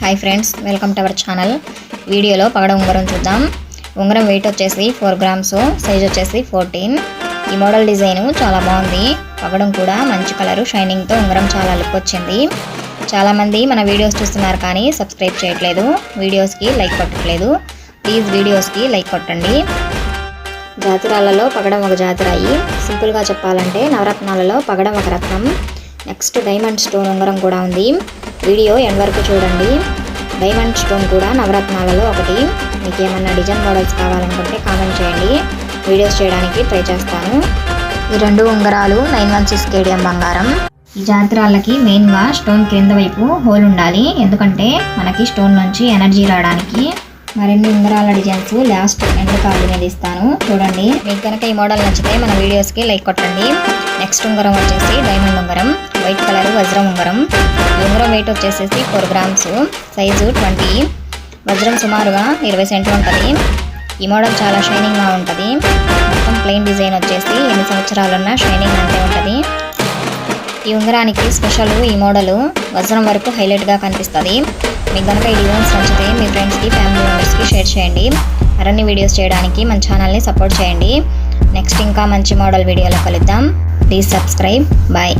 Hi friends welcome to our channel వీడియోలో పగడ ఉంగరం చూద్దాం ఉంగరం వెయిట్ వచ్చేసి ఫోర్ గ్రామ్స్ సైజ్ వచ్చేసి ఫోర్టీన్ ఈ మోడల్ డిజైన్ చాలా బాగుంది. పగడం కూడా మంచి కలరు షైనింగ్తో ఉంగరం చాలా లుక్ వచ్చింది. చాలామంది మన వీడియోస్ చూస్తున్నారు కానీ సబ్స్క్రైబ్ చేయట్లేదు. వీడియోస్కి లైక్ కొట్టట్లేదు. ప్లీజ్ వీడియోస్కి లైక్ కొట్టండి. జాతిరాలలో పగడం ఒక జాతిరాయి. సింపుల్గా చెప్పాలంటే నవరత్నాలలో పగడం ఒక రత్నం. నెక్స్ట్ డైమండ్ స్టోన్ ఉంగరం కూడా ఉంది. వీడియో ఎండ్ వరకు చూడండి. డైమండ్ స్టోన్ కూడా నవరత్నాలలో ఒకటి. మీకు ఏమన్నా డిజైన్ మోడల్స్ కావాలనుకుంటే కామెంట్ చేయండి. వీడియోస్ చేయడానికి ట్రై చేస్తాను. ఈ రెండు ఉంగరాలు నైన్ వన్ సిక్స్ కేడియం బంగారం. ఈ జాతరాలకి మెయిన్గా స్టోన్ క్రింద వైపు హోల్ ఉండాలి. ఎందుకంటే మనకి స్టోన్ నుంచి ఎనర్జీ రావడానికి మరిన్ని ఉంగరాల డిజైన్స్ లాస్ట్ ఎండ్ కార్డు మీద ఇస్తాను. చూడండి. మీకు కనుక ఈ మోడల్ నచ్చితే మన వీడియోస్కి లైక్ కొట్టండి. నెక్స్ట్ ఉంగరం వచ్చేసి డైమండ్ ఉంగరం వైట్ కలర్ వజ్రం ఉంగరం. ఉంగరం వెయిట్ వచ్చేసేసి ఫోర్ గ్రామ్స్ సైజు ట్వంటీ వజ్రం సుమారుగా ఇరవై సెంట్లు ఉంటుంది. ఈ మోడల్ చాలా షైనింగ్గా ఉంటుంది. మొత్తం ప్లెయిన్ డిజైన్ వచ్చేసి ఎన్ని సంవత్సరాలున్నా షైనింగ్ అంతే ఉంటుంది. ఈ ఉంగరానికి స్పెషల్ ఈ మోడల్ వజ్రం వరకు హైలైట్గా కనిపిస్తుంది. మీకు కనుక ఈ డిజైన్స్ నచ్చితే మీ ఫ్రెండ్స్కి ఫ్యామిలీ మెంబర్స్కి షేర్ చేయండి. మరిన్ని వీడియోస్ చేయడానికి మన ఛానల్ని సపోర్ట్ చేయండి. నెక్స్ట్ ఇంకా మంచి మోడల్ వీడియోలో కలుద్దాం. Please subscribe bye